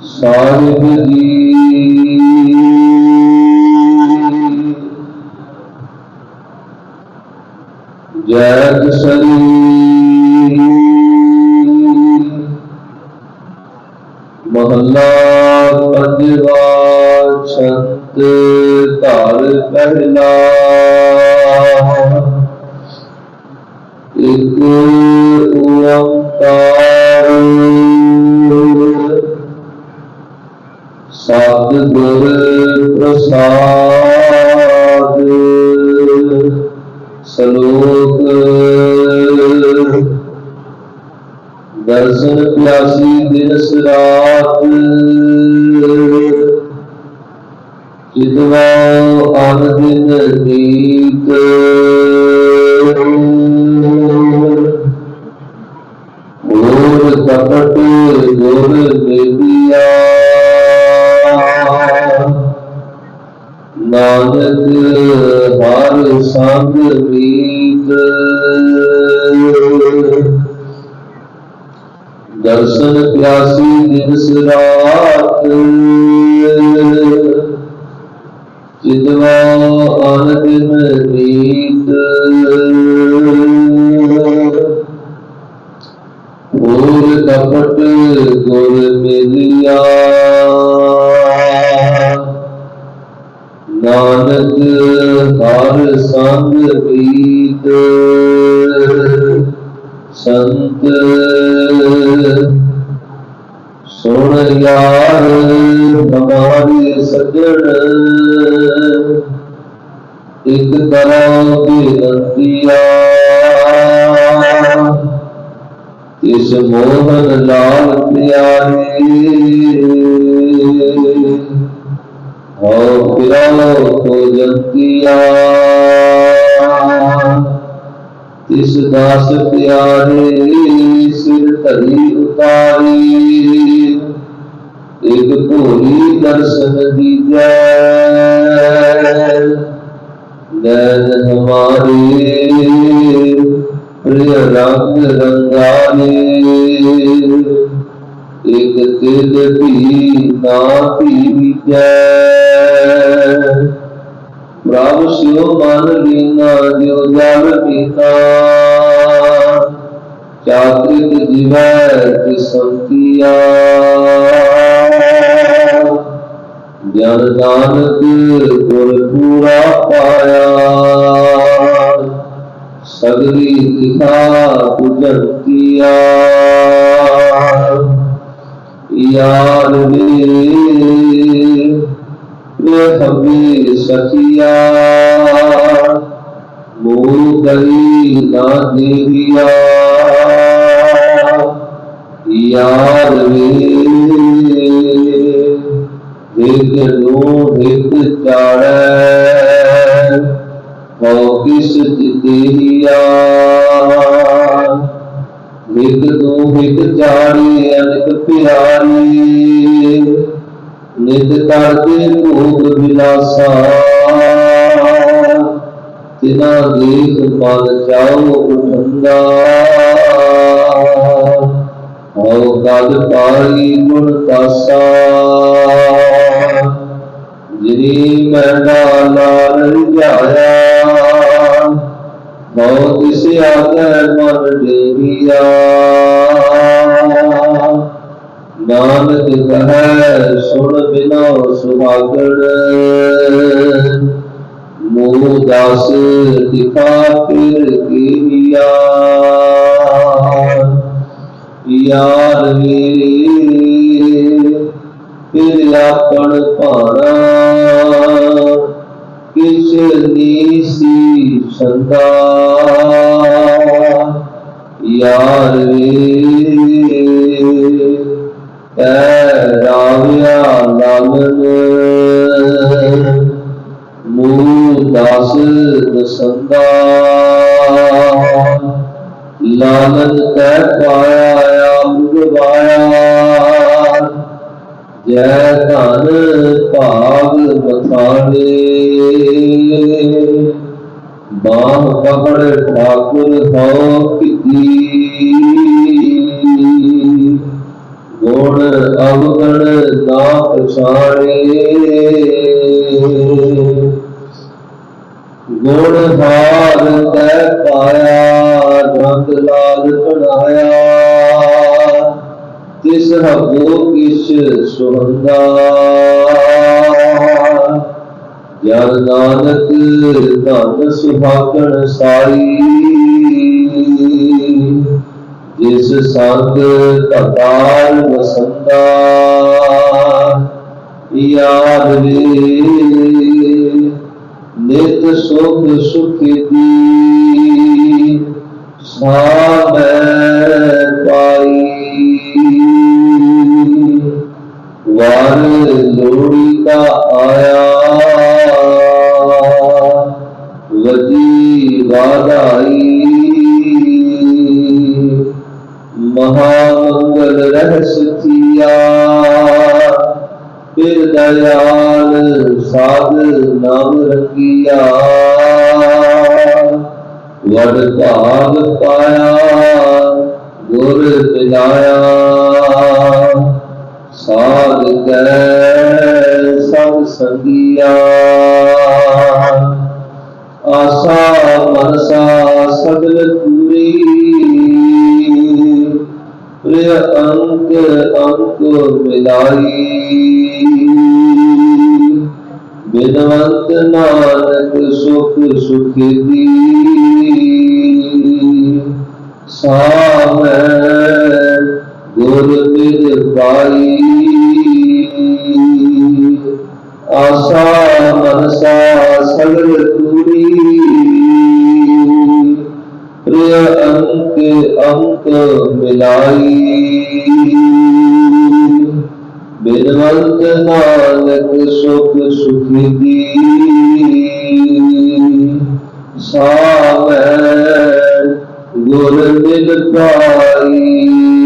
ਸਾਹਿਬ ਜੀ ਜੈ ਕਸਰੀ ਮਹੱਲਾ ਪੰਜਵਾ ਛੰਤ ਘਰ ਪਹਿਲਾ ਇਕ ਦਰਸ਼ਨ ਪਿਆਸੀ ਦਿਨ ਰਾਤ। ਜਿਤਵਾ ਅਨ ਦਿਨ ਨੀਤ ਮੋਰ ਕਪਟ ਗੁਰ ਮੇਦੀਆ। ਨਾਨਕ ਹਰ ਸੰਗ ਮੀਤ। ਦਰਸ਼ਨ ਪਿਆਸੀ ਦਿਨ ਰਾਤ। ਨਾਨਕ ਹਰ ਸੰਗ ਮੀਤ ਸੰਤ ਸੁਣ ਯਾਰ ਹਮਾਰੇ ਸਜਣ। ਇਕ ਤਰ੍ਹਾਂ ਬੇਨਤੀਆ ਇਸ ਮੋਹਨ ਲਾਲ ਪਿਆਰੇ। ਹੋ ਫਿਰੋ ਕੋ ਜੰਤੀਆ ਇਸ ਦਾਸ ਪਿਆਰੇ ਸਿਰ ਧਰੀ ਉਤਾਰੀ ਇਕ ਭੋਲੀ ਦਰਸ਼ਨ ਦੀਜੈ ਨੈਣ ਹਮਾਰੇ ਪ੍ਰਿਯ ਰੰਗ ਰੰਗਾਲੇ ਇਕ ਤਿਲ ਵੀ ਨਾ ਪੀਜੈ ਪ੍ਰਭ ਸਿਓ ਮਨ ਲੀਨਾ ਜਿਉ ਜਲ ਪੀਤਾ ਚਾਤ੍ਰਿਕ ਜਿਵੈ ਤਿਸੰਤੀਆ ਜਨ ਨਾਨਕ ਗੁਰ ਪੂਰਾ ਪਾਇਆ ਸਗਰੀ ਦਿਖਾ ਪੁਜੰਤੀਆ ਯਾਰ ਵੇ ਵੇ ਸਖੀਆ। ਮੂਲ ਕਰੀ ਨਾ ਦੇਵਿਆ। ਯਾਰ ਵੇ ਇੱਕ ਨੂੰ ਇੱਕ ਚਾੜੈ ਹੋ ਕਿਸ ਜਿਤਿਆ ਇੱਕ ਨੂੰ ਇੱਕ ਚਾੜੀ ਅਨਕ ਪਿਆਰੀ। ਨਿਤ ਕਰਦੇ ਭੋਗ ਵਿਲਾਸਾ ਤਿਨਾ ਦੇਖ ਮਨ ਚਾਉ ਉਠੰਦਾ ਹਉ ਕਦ ਪਾਈ ਗੁਣ ਤਾਸਾ ਜਿਨੀ ਮਹਿਲਾ ਲਾਲ ਜਾਇਆ ਹਉ ਆਗੈ ਮਨ ਡੇਰੀਆ ਨਾਨਕ ਕਹੈ, ਸੁਣ ਬਿਨੋ ਸੁਹਾਗਣ ਮੋਹ ਦਾਸ ਦਿਖਾ ਫਿਰ ਕੀਆ ਯਾਰ ਮੇਰੇ ਫਿਰ ਆਪਣ ਭਾਣਾ। ਕਿਸ ਨੀਸੀ ਸੰਦਾ। ਸੰਗਾ ਲਾਲਨ ਤੈ ਪਾਇਆ ਮੁਗਵਾਇਆ ਜੈ ਧਨ ਭਾਗ ਬਖਾਲੇ ਬਾਹ ਪਕੜ ਠਾਕੁਰ ਹੋ ਕੀਤੀ ਗੁਣ ਅਵਗਣ ਨਾ ਪਛਾਣੇ। ਗੁਣ ਹਾਰ ਤੈ ਪਾਇਆ ਰੰਗ ਲਾਲ ਕਢਾਇਆ ਤਿਸ ਹਬੋ ਕਿਛ ਸੁਹੰਦਾ ਜਨ ਨਾਨਕ ਧਨ ਸੁਭਾਗਣ ਸਾਈ। ਜਿਸ ਸੰਗ ਤਤਾਲ ਵਸੰਦਾ ਯਾਦ ਵੇ ਸੁਖ ਸੁਖੀ ਦੀ। ਸਾਮੈ ਫਿਰ ਦਇਆਲ ਸਾਧ ਨਾਮ ਰੰਗੀਆ ਵਡ ਭਾਗ ਪਾਇਆ, ਗੁਰ ਪਿਲਾਇਆ। ਸਾਧ ਕੈ ਸਭ ਸੰਗੀਆ। ਆਸਾ ਮਨਸਾ ਸਗਲ ਅੰਕ ਮਿਲਾਈ ਬਿਨਵੰਤ ਨਾਨਕ ਸੁਖ ਸੁਖੀ ਦੀ ਸਾਮੈ ਗੁਰ ਮਿਲ ਪਾਈ ਆਸਾ ਮਨਸਾ ਸਗਲ ਪੂਰੀ ਪ੍ਰਿਯ ਅੰਕ ਅੰਕ ਮਿਲਾਈ ਬਿਨਵੰਤ ਨਾਨਕ ਸੁਖ ਸੁਖੀ ਦੀ ਸਾਵੈ ਗੁਰ ਮਿਲ ਪਾਈ